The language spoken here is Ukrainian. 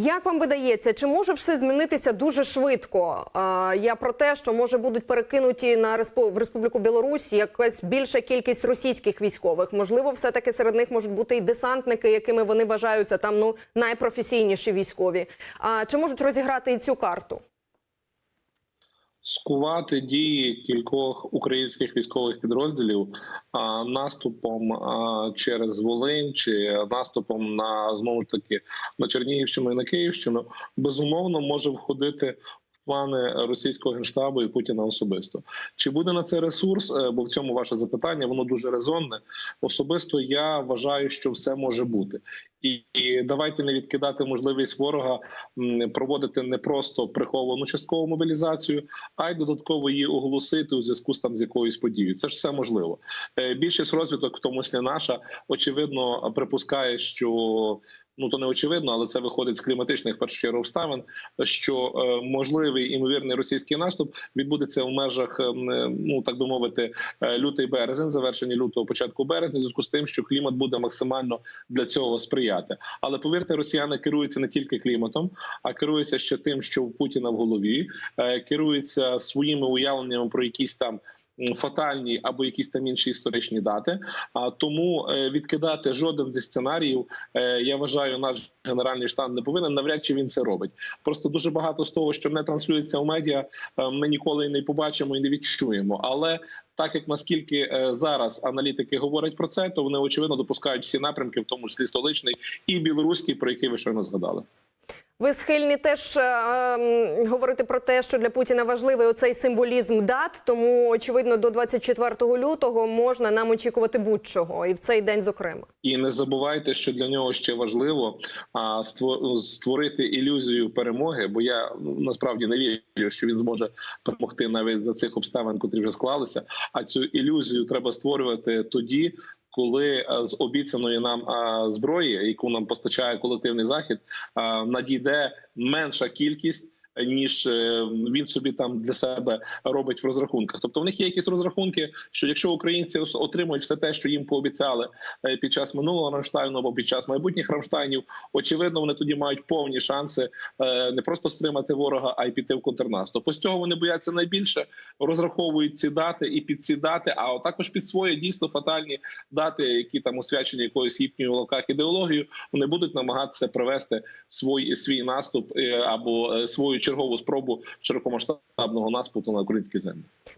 Як вам видається, чи може все змінитися дуже швидко? Я про те, що може будуть перекинуті на в Республіку Білорусь якась більша кількість російських військових. Можливо, все таки серед них можуть бути і десантники, якими вони вважаються там ну найпрофесійніші військові. А чи можуть розіграти і цю карту? Скувати дії кількох українських військових підрозділів а, наступом а, через Волинь чи наступом на знову ж таки на Чернігівщину і на Київщину безумовно може входити. Плани російського генштабу і Путіна особисто чи буде на це ресурс? Е, Бо в цьому ваше запитання воно дуже резонне. Особисто я вважаю, що все може бути, і, і давайте не відкидати можливість ворога проводити не просто приховану часткову мобілізацію, а й додатково її оголосити у зв'язку з там з якоюсь подією. Це ж все можливо. Е, Більшість розвиток, в тому числі наша, очевидно, припускає, що. Ну то не очевидно, але це виходить з кліматичних першу чергу обставин. Що е, можливий імовірний російський наступ відбудеться в межах, ем, е, ну так би мовити, е, лютий березень, завершення лютого, початку березня, в зв'язку з тим, що клімат буде максимально для цього сприяти. Але повірте, росіяни керуються не тільки кліматом, а керуються ще тим, що в Путіна в голові, е, керуються своїми уявленнями про якісь там. Фатальні або якісь там інші історичні дати. А тому е, відкидати жоден зі сценаріїв, е, я вважаю, наш генеральний штаб не повинен. Навряд чи він це робить. Просто дуже багато з того, що не транслюється у медіа, е, ми ніколи не побачимо і не відчуємо. Але так як наскільки зараз аналітики говорять про це, то вони очевидно допускають всі напрямки, в тому числі столичний і білоруський, про який ви щойно згадали. Ви схильні теж е, говорити про те, що для Путіна важливий оцей символізм дат. Тому очевидно, до 24 лютого можна нам очікувати будь-чого, і в цей день, зокрема. І не забувайте, що для нього ще важливо а, створити ілюзію перемоги. Бо я ну, насправді не вірю, що він зможе перемогти навіть за цих обставин, котрі вже склалися. А цю ілюзію треба створювати тоді. Коли е, з обіцяної нам е, зброї, яку нам постачає колективний захід, е, надійде менша кількість. Ніж е, він собі там для себе робить в розрахунках, тобто в них є якісь розрахунки, що якщо українці отримують все те, що їм пообіцяли е, під час минулого Рамштайну або під час майбутніх Рамштайнів, очевидно, вони тоді мають повні шанси е, не просто стримати ворога, а й піти в контрнаступ. Ось цього вони бояться найбільше, розраховують ці дати і під ці дати, а також під свої дійсно фатальні дати, які там освячені якоюсь їхньою в лавках ідеологією, вони будуть намагатися провести свій свій наступ або свою чергову спробу широкомасштабного наступу на українські землі.